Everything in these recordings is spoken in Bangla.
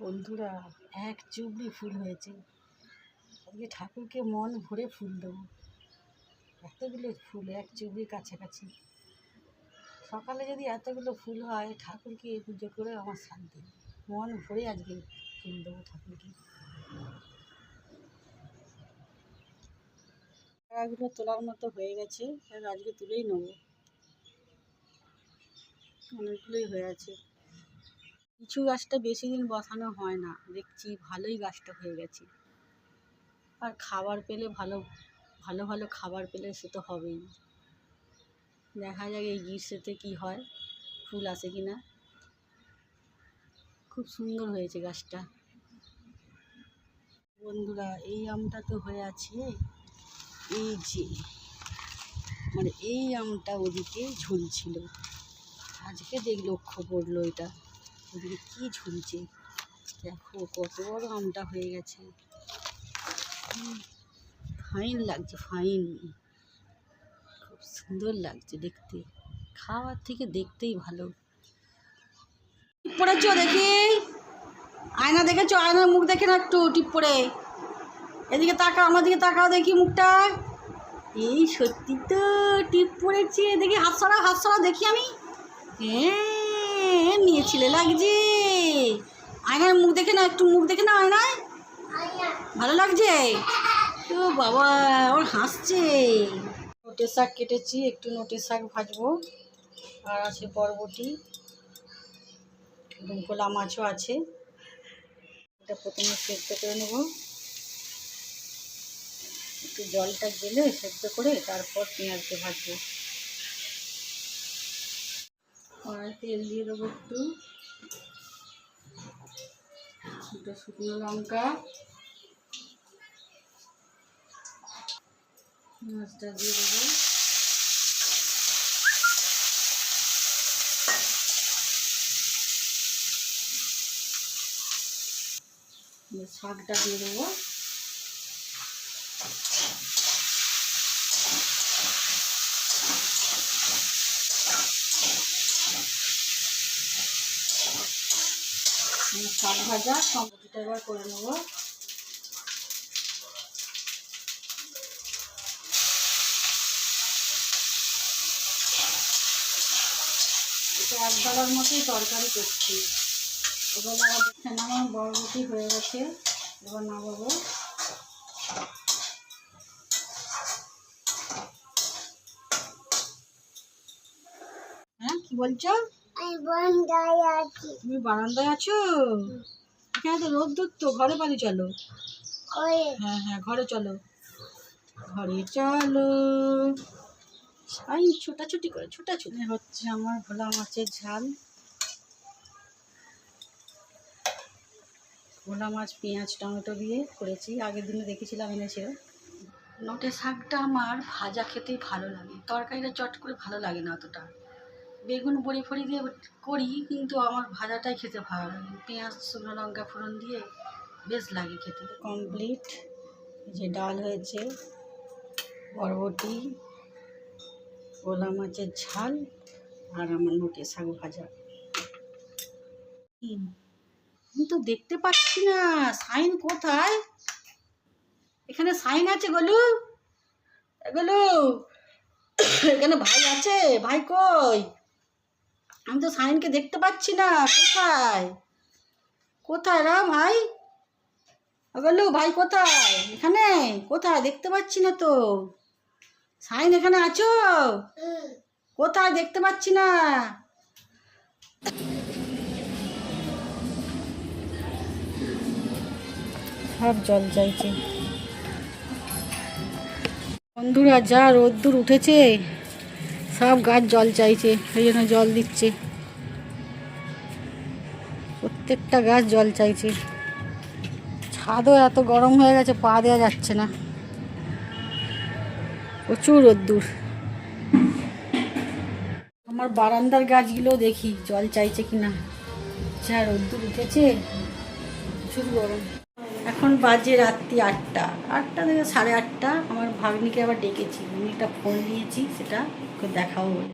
বন্ধুরা, এক চুবড়ি ফুল হয়েছে। আজকে ঠাকুরকে মন ভরে ফুল দেবো। এতগুলো ফুল, এক চুবড়ির কাছাকাছি। সকালে যদি এতগুলো ফুল হয়, ঠাকুরকে পুজো করে আমার শান্তি। মন ভরে আজকে ফুল দেবো ঠাকুরকে। টাকাগুলো তোলার মতো হয়ে গেছে আজকে তুলেই নেব। অনেকগুলোই হয়ে আছে। কিছু গাছটা বেশি দিন বসানো হয় না। দেখছি ভালোই গাছটা হয়ে গেছে। আর খাবার পেলে ভালো ভালো ভালো খাবার পেলে সে তো হবেই। দেখা যাক এই গ্রীষ্মতে কী হয়, ফুল আসে কি না। খুব সুন্দর হয়েছে গাছটা। বন্ধুরা, এই আমটা তো হয়ে আছে এই যে মানে এই আমটা ওদিকে ঝুলছিল। আজকে দেখ লক্ষ্য পড়ল এটা। ওদিকে কী ঝুলছে। দেখো কত বড় আমটা হয়ে গেছে। ফাইন লাগছে ফাইন খুব সুন্দর লাগছে দেখতে। খাওয়ার থেকে দেখতেই ভালো। পড়েছ দেখি? আয়না দেখেছ? আয়নার মুখ দেখে না একটু টিপ পড়ে। এদিকে তাকাও, আমার দিকে তাকাও দেখি মুখটা। এই সত্যি তো টিপ পড়েছে। দেখি হাত সরা হাত সরা দেখি আমি। হ্যাঁ। নিয়েছিলে লাগছে। আয়নার মুখ দেখে না একটু মুখ দেখে না আয়নায় ভালো লাগছে? ও বাবা, ওর হাসছে। নোটের শাক কেটেছি, একটু নোটের শাক ভাজবো। আর আছে বরবটি। গোলা মাছও আছে। এটা প্রথমে সেদ্ধ করে নেব। একটু জলটা গেলে সেদ্ধ করে তারপর পেঁয়াজকে ভাজবো। কড়াই তেল দিয়ে দেবো একটু। শুকনো লঙ্কা। মাছটা দিয়ে দেবো। শাকটা দিয়ে দেবো। শাক ভাজা সম্পত্তিটা এবার করে নেব। এক ডালার মতোই তরকারি করছি। এবার আবার দেখছেন আমার বরবটি হয়ে গেছে। এবার নামাবো। হ্যাঁ কি বলছো? আমি আছি। তুমি বারান্দায় আছো? এখানে তো রোদ্দুর তো ঘরে বাড়ি চলো। ওই হ্যাঁ হ্যাঁ ঘরে চলো। ঘরে চলো। আই ছোটাছুটি করে ছোটাছুটি। হচ্ছে আমার ভোলা মাছের ঝাল। ভোলা মাছ পেঁয়াজ টমেটো দিয়ে করেছি। আগের দিনে দেখেছিলাম এনেছিল। নোটে শাকটা আমার ভাজা খেতেই ভালো লাগে। তরকারিটা চট করে ভালো লাগে না অতটা। বেগুন, বড়ি ফড়ি দিয়ে করি, কিন্তু আমার ভাজাটাই খেতে ভালো লাগে। পেঁয়াজ, শুকনো লঙ্কা ফোড়ন দিয়ে বেশ লাগে খেতে। কমপ্লিট। যে ডাল হয়েছে, বরবটি গোলা মাছের ঝাল, আর আমার নোটে শাক ভাজা। আমি তো দেখতে পাচ্ছি না, সাইন কোথায়? এখানে সাইন আছে গলু? গলু, এখানে ভাই আছে, ভাই কই? আমি তো সাইনকে দেখতে পাচ্ছি না। কোথায়? কোথায় রা ভাই? গলু ভাই কোথায়? এখানে? কোথায়? দেখতে পাচ্ছি না তো। সাইন এখানে আছো? কোথায়? দেখতে পাচ্ছি না। সব জল চাইছে। বন্ধুরা, যা রোদ্দুর উঠেছে। সব গাছ জল চাইছে সেই জন্য জল দিচ্ছে। প্রত্যেকটা গাছ জল চাইছে। ছাদও এত গরম হয়ে গেছে, পা দেওয়া যাচ্ছে না। প্রচুর রোদ্দুর। আমার বারান্দার গাছগুলো দেখি, জল চাইছে কি না যা রোদ্দুর উঠেছে, প্রচুর গরম। এখন বাজে রাত্রি আটটা। আটটা থেকে সাড়ে আটটা। আমার ভাগ্নিকে আবার ডেকেছি। আমি একটা ফোন নিয়েছি সেটা বলে।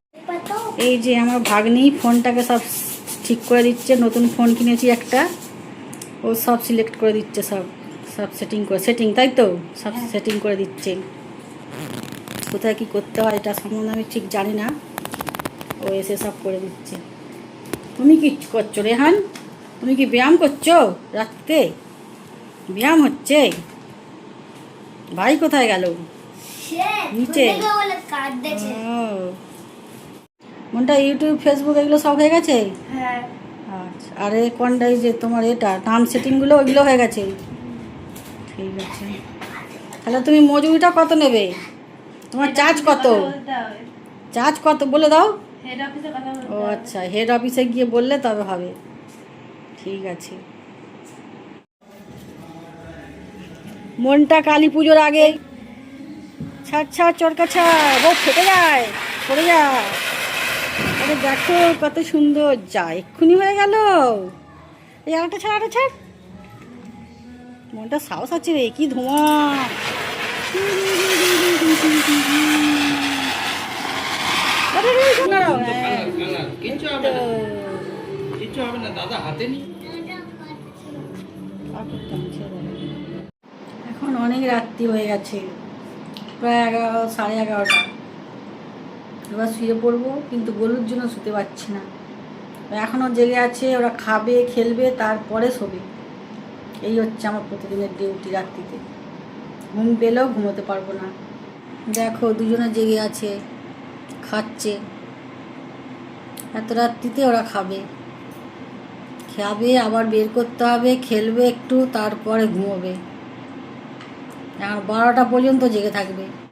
এই যে আমার ভাগ্নি ফোনটাকে সব ঠিক করে দিচ্ছে। নতুন ফোন কিনেছি একটা। ও সব সিলেক্ট করে দিচ্ছে সব। সব সেটিং করে সেটিং তাই তো? সব সেটিং করে দিচ্ছে। কোথায় কি করতে হয় এটা সম্বন্ধে আমি ঠিক জানি না। ও এসে সব করে দিচ্ছে। তুমি কি করছ রেহান? তুমি কি ব্যায়াম করছ রাত্রে? ব্যায়াম হচ্ছে? ভাই কোথায় গেল? নিচে। ও। মনটা ইউটিউব ফেসবুক এগুলো সব হয়ে গেছে? হ্যাঁ। আচ্ছা আরে কোনটা এই যে তোমার এটা নাম সেটিংগুলো ওইগুলো হয়ে গেছে? ঠিক আছে। তাহলে তুমি মজুরিটা কত নেবে? তোমার চার্জ কত? চার্জ কত বলে দাও? ও আচ্ছা হেড অফিসে গিয়ে বললে তবে হবে। ঠিক আছে। মনটা কালী পুজোর আগে। ছাড় ছাড় চরকা ছাড় ও ফেটে যায় পড়ে যায় আরে দেখো কত সুন্দর যা এক্ষুনি হয়ে গেল। এই আরেকটা ছাড় আরেকটা ছাড়। মনটা সাহস আছে রে কি ধোঁয়া। কিচ্ছু হবে না। দাদা হাতে নি এখন অনেক রাত্রি হয়ে গেছে। প্রায় এগারো, সাড়ে এগারোটা। এবার শুয়ে পড়ব, কিন্তু গরুর জন্য শুতে পারছি না। এখনও জেগে আছে, ওরা খাবে, খেলবে, তারপরে শোবে। এই হচ্ছে আমার প্রতিদিনের ডিউটি রাত্রিতে। ঘুম পেলেও ঘুমোতে পারব না। দেখো, দুজনে জেগে আছে, খাচ্ছে। এত রাত্রিতে ওরা খাবে। খাবে, আবার বের করতে হবে, খেলবে একটু, তারপরে ঘুমোবে। বারোটা পর্যন্ত জেগে থাকবে।